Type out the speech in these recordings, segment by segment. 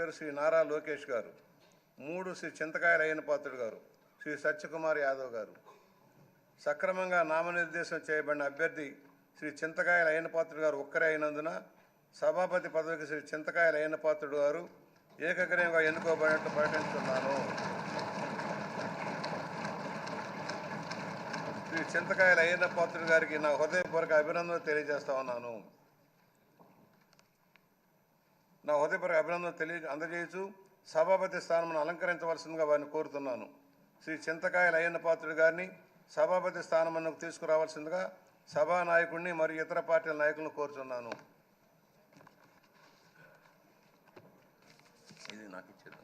పేరు శ్రీ నారా లోకేష్ గారు మూడు శ్రీ చింతకాయల అయ్యనపాత్రుడు గారు శ్రీ సత్యకుమార్ యాదవ్ గారు. సక్రమంగా నామనిర్దేశం చేయబడిన అభ్యర్థి శ్రీ చింతకాయల అయ్యనపాత్రుడు గారు ఒక్కరే అయినందున సభాపతి పదవికి శ్రీ చింతకాయల అయ్యనపాత్రుడు గారు ఏకగ్రీవంగా ఎన్నుకోబడినట్టు ప్రకటిస్తున్నాను. శ్రీ చింతకాయల అయ్యనపాత్రుడు గారికి నా హృదయపూర్వక అభినందనలు తెలియజేస్తా ఉన్నాను. నా హృదయపూర్వక అభినందనలు తెలియ అందజేయచ్చు సభాపతి స్థానం అలంకరించవలసిందిగా వారిని కోరుతున్నాను. శ్రీ చింతకాయల అయ్యన్న పాత్రుడు గారిని సభాపతి స్థానమునకు తీసుకురావాల్సిందిగా సభా నాయకుడిని మరియు ఇతర పార్టీల నాయకులను కోరుతున్నాను ఇది నాకు ఇచ్చేది.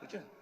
Good job.